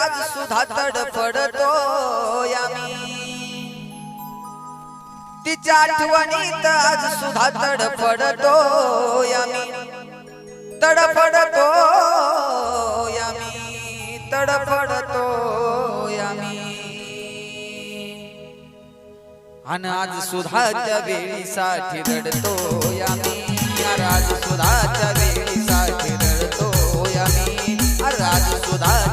आज सुद्धा तडफडतो यामी. तिच्या आठवणीत आज सुद्धा तडफडतो यामी. तडफडतो यामी. तडफडतो यामी. आणि आज सुधाच्या वेळीसाठी रडतो आज अरे त्या वेळीसाठी रडतो आज सुधाच्या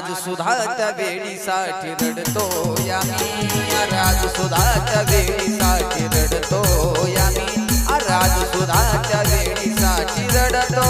आणि आज सुधाच्या वेळीसाठी रडतो यामी. अरे आज सुधाच्या वेळीसाठी रडतो या मी अरे आज सुधाच्या वेळीसाठी रडतो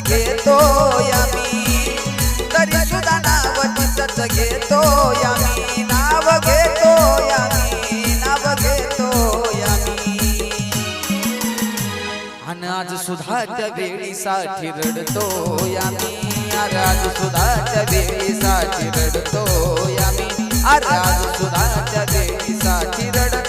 घेतो आम्ही तरी सुद्धा नाव तिथंच घेतो आम्ही नाव घेतो आम्ही नाव घेतो आम्ही आणि आज त्या वेळीसाठी रडतो आम्ही आज सुद्धा त्या वेळीसाठी रडतो आम्ही आज सुद्धा त्या वेळीसाठी रडतो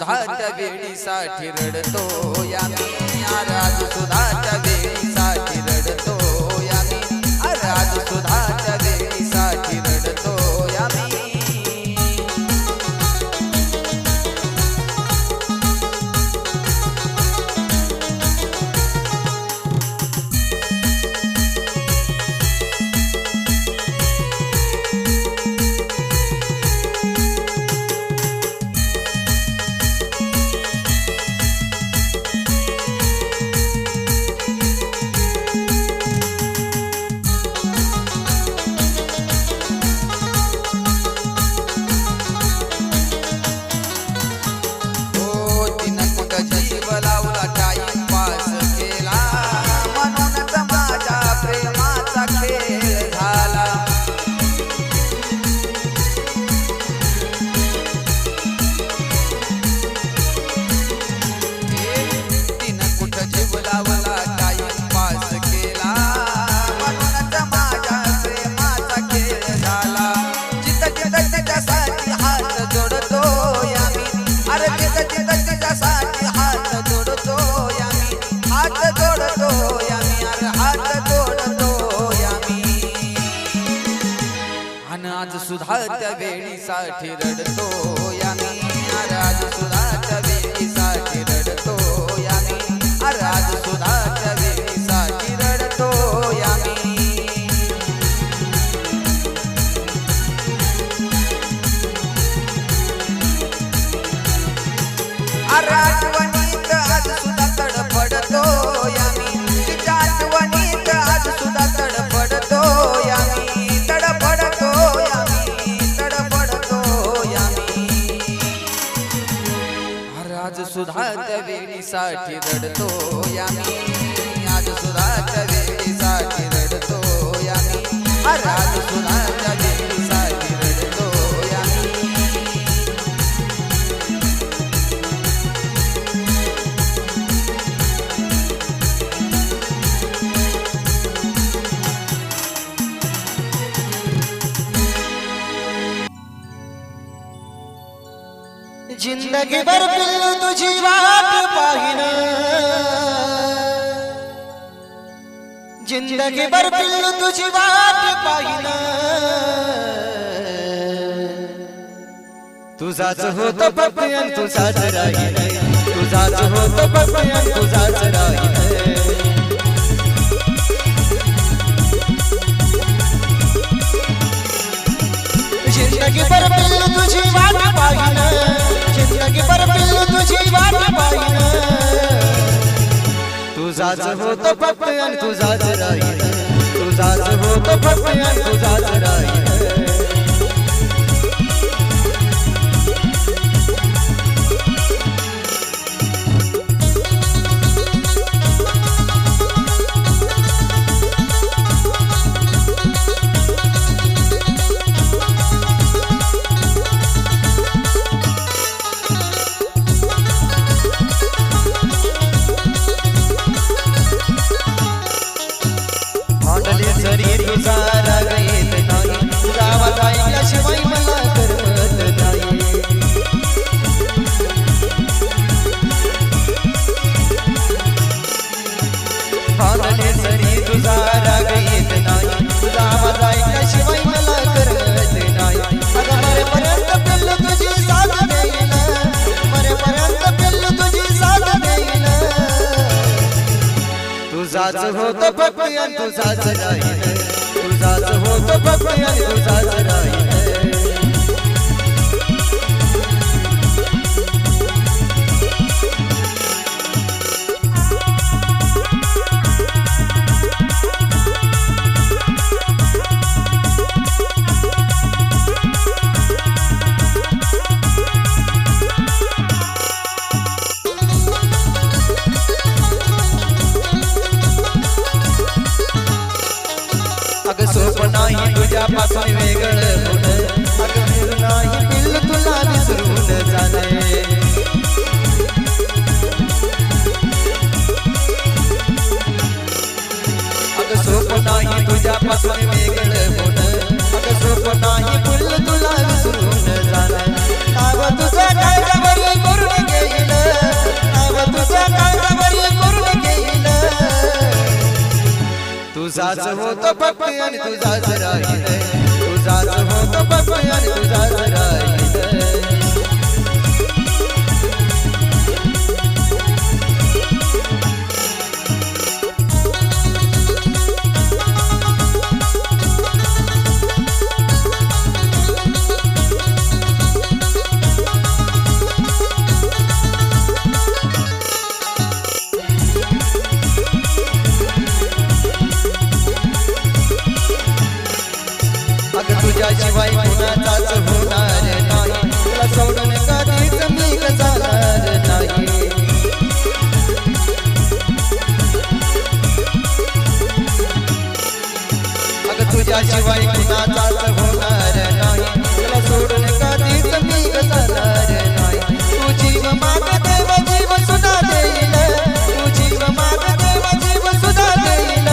आज सुधाच्या वेळीसाठी रडतो यामी अरे आज सुधाच्या वेळीसाठी वेळीसाठी रडतो. या मी आज साठी वेळीसाठी रडतो यामी. आज सुधाच्या वेळीसाठी रडतो यामी. ज़िंदगी भर पिल्लू तुझी वाट पाहिन। ज़िंदगी भर पिल्लू तुझी वाट पाहिन। तुझाच होत पपयन तुझाच राहीन तुझाच होत पपयन तुझाच राहीन ज़िंदगी भर पिल्लू तुझी वाट पाहिन। तुझाच होत फक्त आणि तुझाच राहीन तुझाच होत फक्त आणि तुझाच राहीन होत फक्त तुझाच राहीन तुझाच होत फक्त तुझाच राहीन तुझाच होत फक्त आणि तुझाच राहील तुझाच होत फक्त आणि तुझाच राहील तुझ्याशिवाय कुणाचाच होणार नाही. तुला सोडून कधीच मी जाणार नाही. तू जीव माग देव जीव सुद्धा देईल. तू जीव माग देव जीव सुद्धा देईल.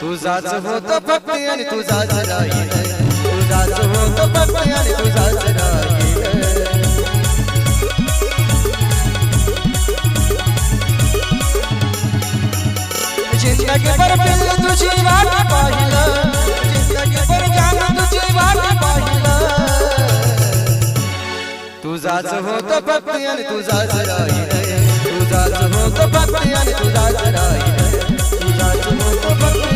तुझाच होत फक्त आणि तुझाच राहील. तुझाच होत फक्त आणि तुझाच राहील. जिंदगी भर तुझी वाट पाहिलं. जिंदगी भर तुझी वाट पाहिलं. तुझाच होत भक्ती आणि तुझाच राहील तुझाच होत भक्ती आणि तुझाच राहील तुझाच होत भक्ती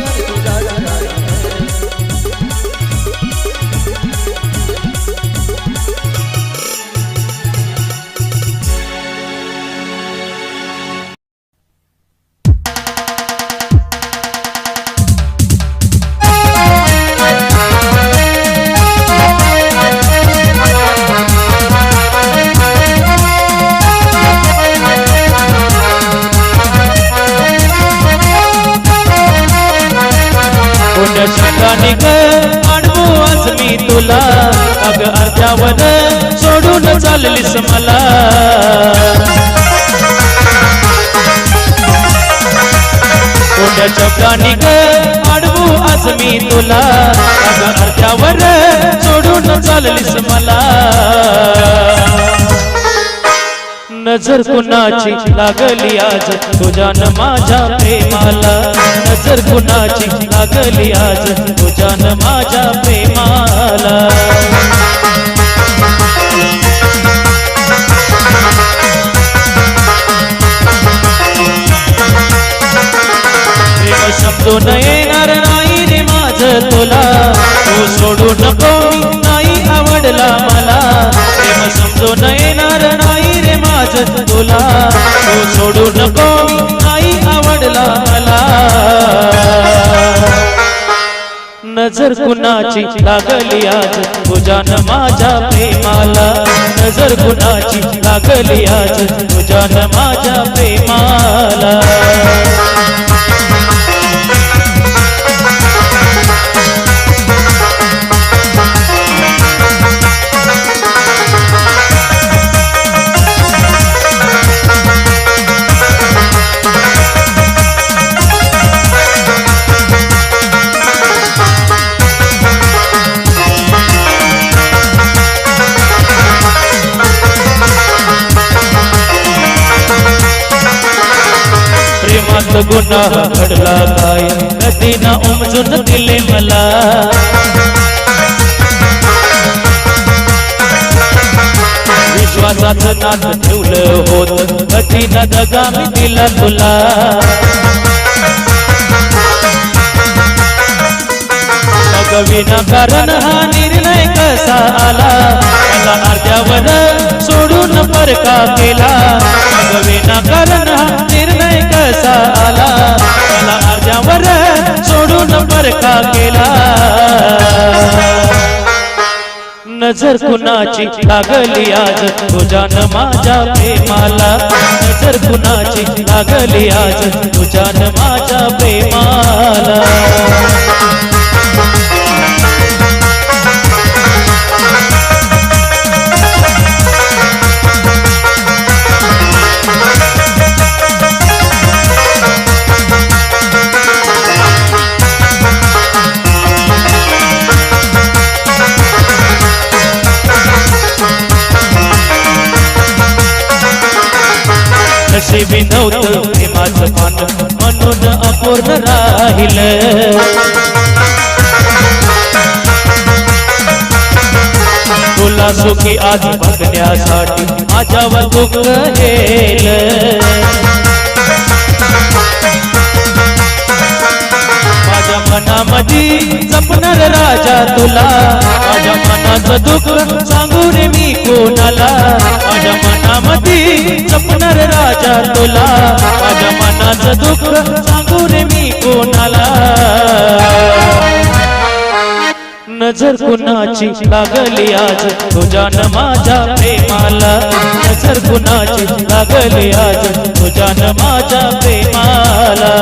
ठिकाणी ग आज मी तुला. अग अर्ध्यावर सोडून चाललीस मला. नजर कुणाची लागली आज? तुझ्या न माझ्या प्रेमाला. नजर कुणाची लागली आज? तुझ्या न माझ्या प्रेमाला. समजून येणार नाही रे माझ तुला. तू सोडू नको नाही आवडला मला. प्रेम समजून येणार नाही रे माझ तुला. तू सोडू नको नाही आवडला मला. नजर कुणाची लागली आज? तुझ्यान माझ्या प्रेमाला. नजर कुणाची लागली आज? तुझ्यान माझ्या प्रेमाला. गुन्हा पडला काय? कधी ना उमजून दिले मला. विश्वासाचं नात ठेवलं होत कधी ना दगा मी दिला तुला. विना कारण हा निर्णय कसा आला? मला अर्ध्यावर सोडून परका केला. विना कारण हा निर्णय कसा आला? बर सोडून परका केला. नजर कुणाची लागली आज? तुझ्यान माझ्या प्रेमाला. नजर कुणाची लागली आज? तुझ्यान माझ्या प्रेमाला. नशिबी नव्हतं प्रेमाचं पान म्हणून अपूर्ण राहिलं. तुला सुखी आज बघण्यासाठी माझ्यावर दुःख हेल माझ्या मनामध्ये जपणार राजा तुला. माझ्या मनाचं दुःख सांगून मी कोणाला. माझ्या मनामध्ये जपणार राजा तुला. माझ्या मनाचं दुःख सांगू रे मी कोणाला? नजर कुणाची लागली आज? तुझ्या न माझ्या प्रेमाला. नजर कुणाची लागली आज? तुझ्या न माझ्या प्रेमाला.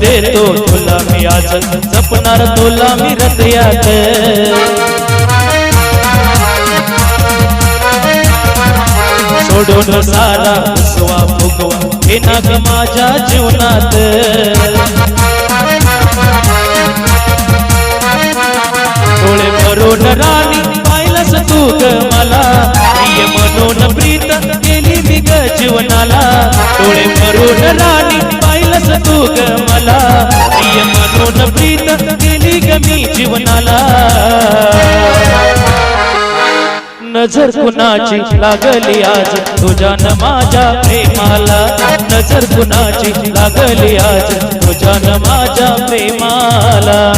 देतो तुला मी आज जपणार तुला मी हृदयात सोडून सारा फुसवा फुगवा हे नाग माझ्या जीवनात. डोळे भरून राणी पाहिलंस तू ग मला. प्रिय म्हणून प्रीत केली मी ग जीवनाला. डोळे भरून राणी पाहिलस तू ग मला. प्रिय म्हणून प्रीत केली ग मी जीवनाला. नजर कुणाची लागली आज? तुझ्या न माझ्या प्रेमाला. नजर कुणाची लागली आज? तुझ्या न माझ्या प्रेमाला.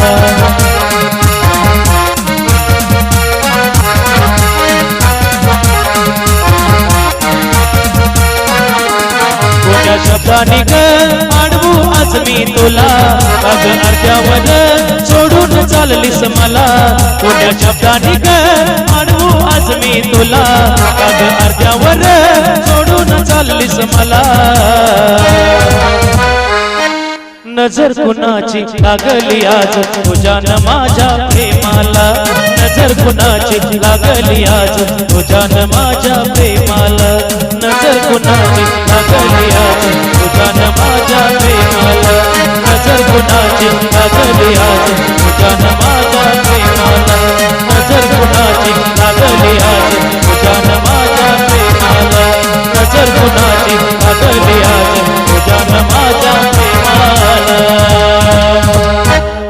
शब्दाने ग अडवू आज मी तुला. अग अर्ध्यावर सोडून चाललीस मला. कोण्या शब्दाने ग अडवू आज मी तुला. अग अर्ध्यावर सोडून चाललीस मला. नजर कुणाची लागली आज? तुझ्या न माझ्या प्रेमाला. नजर कुणाची लागली आज तुझ्यान माझ्या प्रेमाला नजर कुणाची लागली आज तुझ्यान माझ्या प्रेमाला नजर कुणाची लागली आज तुझ्यान माझ्या प्रेमाला नजर कुणाची लागली आज माझ्या प्रेमाला.